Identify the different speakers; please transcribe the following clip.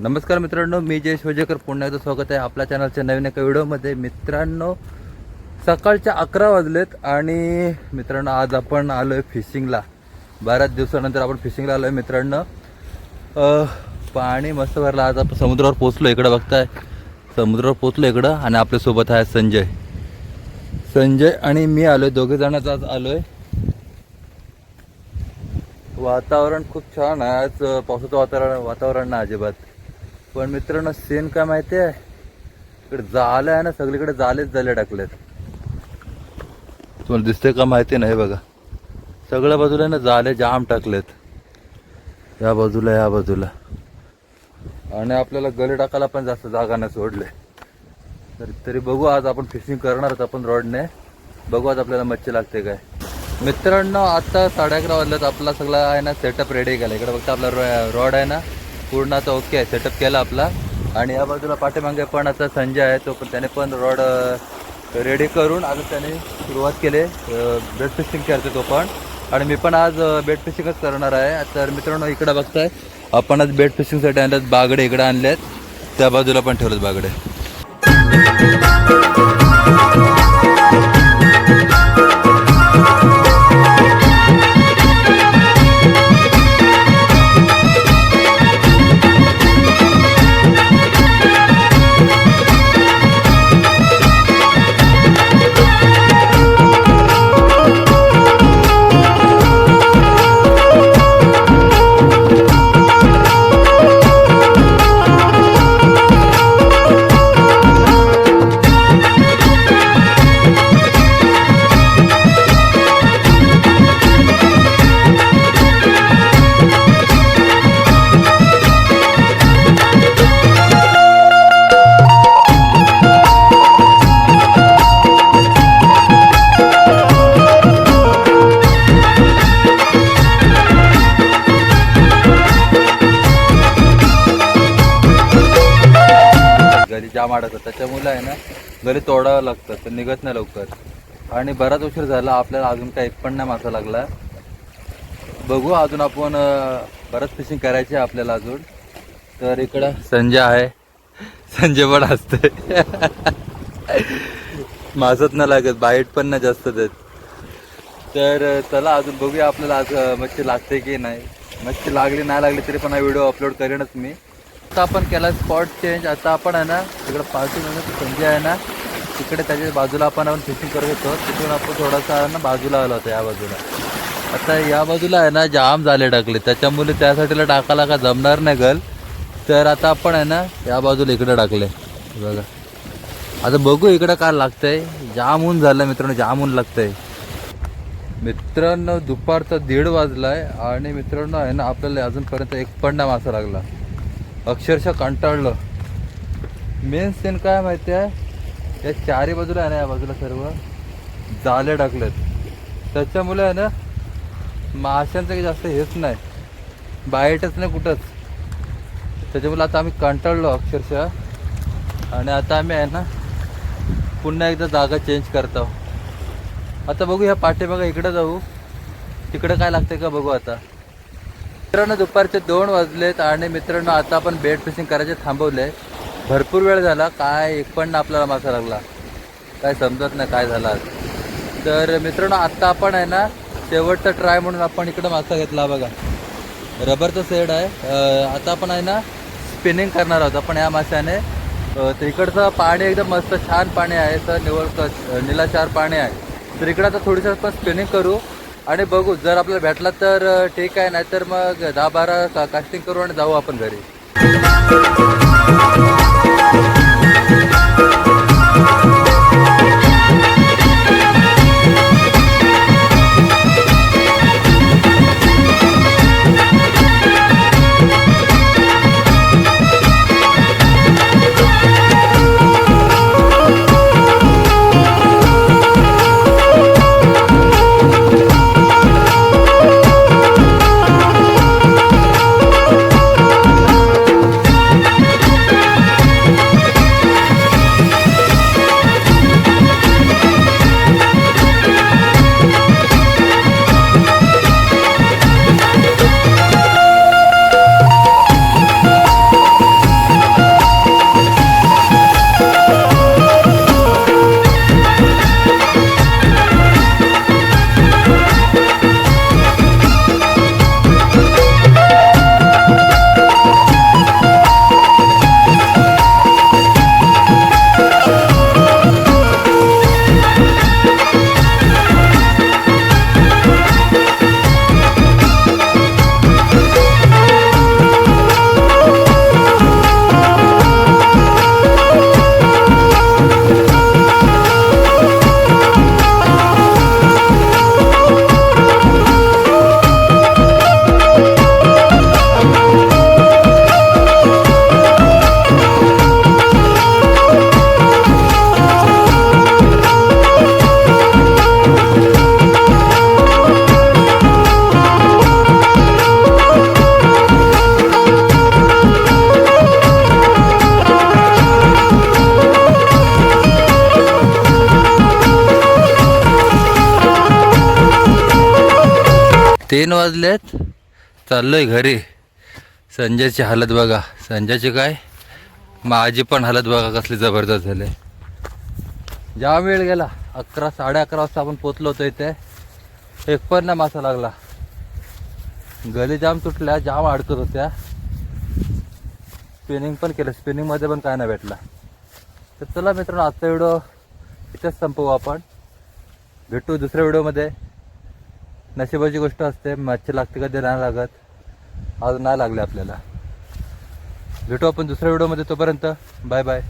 Speaker 1: नमस्कार मित्रांनो मी जयेश वजेकर पुन्हा एकदा स्वागत आहे आपल्या चॅनलच्या नवीन एका व्हिडिओमध्ये. मित्रांनो सकाळच्या अकरा वाजलेत आणि मित्रांनो आज आपण आलो आहे फिशिंगला. बऱ्याच दिवसानंतर आपण फिशिंगला आलो आहे मित्रांनो पाणी मस्त भरलं. आज आपण समुद्रावर पोचलो इकडं बघताय समुद्रावर पोचलो इकडं आणि आपल्यासोबत आहे संजय. संजय आणि मी आलो आहे दोघे जणच आज आलो आहे वातावरण खूप छान आहे. आज पावसाचं वातावरण वातावरण ना अजिबात. पण मित्रांनो सेन काय माहिती आहे इकडे जालं आहे ना सगळीकडे जालेच जाले टाकलेत तुम्हाला दिसतंय का माहिती नाही बघा. सगळ्या बाजूला ना जाले जाम टाकलेत या बाजूला या बाजूला. आणि आपल्याला गले टाकायला पण जास्त जागा नाही सोडले. तर तरी बघू आज आपण फिशिंग करणारच आपण रॉडने बघू आज आपल्याला मच्छी लागते काय. मित्रांनो आता साडे अकरा वाजल्यात आपला सगळा आहे ना सेटअप रेडी केला. इकडे फक्त आपला रॉड आहे ना. पूर्ण आता ओके आहे सेटअप केला आपला. आणि या बाजूला पाठीमागे पण आता संजय आहे तो पण त्याने पण रॉड रेडी करून आता त्याने सुरुवात केली. बेट फिशिंग करते तो पण. आणि मी पण आज बेट फिशिंगच करणार आहे. तर मित्रांनो इकडे बघताय आपण आज बेट फिशिंगसाठी आणल्यात बागडे इकडे आणलेत त्या बाजूला पण ठेवलेत बागडे. गली अडकतात त्याच्यामुळे आहे ना घरी तोडावं लागतं तर निघत नाही लवकर. आणि बराच उशीर झाला आपल्याला अजून काही एक पण नाही मासा लागला. बघू अजून आपण बरंच फिशिंग करायची आहे आपल्याला अजून. तर इकडं संजय आहे. संजय पण असते मासच नाही लागत बाईट पण नाही जास्त देत. तर चला अजून बघूया आपल्याला आज मच्छी लागते की नाही. मच्छी लागली नाही लागली तरी पण हा व्हिडिओ अपलोड करेनच मी. आता आपण केला स्पॉट चेंज आता आपण आहे ना तिकडे पार्टी म्हणजे संजय आहे ना तिकडे त्याच्या बाजूला आपण आपण फिशिंग करत होतो तिथून आपण थोडासा आहे ना बाजूला आला होता या बाजूला. आता या बाजूला आहे ना जाम झाले टाकले त्याच्यामुळे त्यासाठीला टाकायला का जमणार नाही गल. तर आता आपण आहे ना या बाजूला इकडे टाकले बघा. आता बघू इकडं काय लागतंय. जाम ऊन झालं मित्रांनो जाम ऊन लागतंय. मित्रांनो दुपारचा दीड वाजलाय आणि मित्रांनो आहे ना आपल्याला अजूनपर्यंत एक पण ना मासा लागला. अक्षरशः कंटाळलं. मेन सीन काय माहिती आहे? या चारी बाजूला आहे ना या बाजूला सर्व जाले टाकलेत. त्याच्यामुळे आहे ना माशांचं काही जास्त हेच नाही. बाईटच नाही कुठंच. त्याच्यामुळे आता आम्ही कंटाळलो अक्षरशः. आणि आता आम्ही आहे ना पुन्हा एकदा जागा चेंज करतो. आता बघू ह्या पाठीमागं इकडं जाऊ. तिकडं काय लागतं का बघू आता. मित्रांनो दुपारचे दोन वाजलेत आणि मित्रांनो आता आपण बेड फिशिंग करायचे थांबवले. भरपूर वेळ झाला काय एक पण आपल्याला मासा लागला. काय समजत नाही काय झाला तर मित्रांनो आत्ता आपण आहे ना शेवटचा ट्राय म्हणून आपण इकडं मासा घेतला बघा. रबरचा सेड आहे. आता आपण आहे ना स्पिनिंग करणार आहोत आपण या माशाने. तिकडचं तर इकडचं पाणी एकदम मस्त छान पाणी आहे. तर निवळ निलाचार पाणी आहे. तर इकडं आता थोडीसं आपण स्पिनिंग करू. आणि बघू जर आपल्याला भेटला तर ठीक आहे नाहीतर मग दहा बारा का कास्टिंग करू आणि जाऊ आपण घरी. तीन वाजलेत. चाललोय घरी. संजयची हालत बघा. संजयची काय? माझी पण हालत बघा कसली जबरदस्त झाली. जाम वेळ गेला अकरा साडे अकरा वाजता आपण पोचलो होतो इथे. एक पण ना मासा लागला. गली जाम तुटल्या जाम अडकत होत्या. स्पिनिंग पण केलं. स्पिनिंगमध्ये पण काय नाही भेटला. तर चला मित्रांनो आजचा व्हिडिओ इथेच संपवू आपण. भेटू दुसऱ्या व्हिडिओमध्ये नशिबाची गोष्ट असते मच्छी लागते कधी नाही लागत. आज नाही लागले आपल्याला. भेटू आपण दुसऱ्या व्हिडिओमध्ये तोपर्यंत. Bye bye.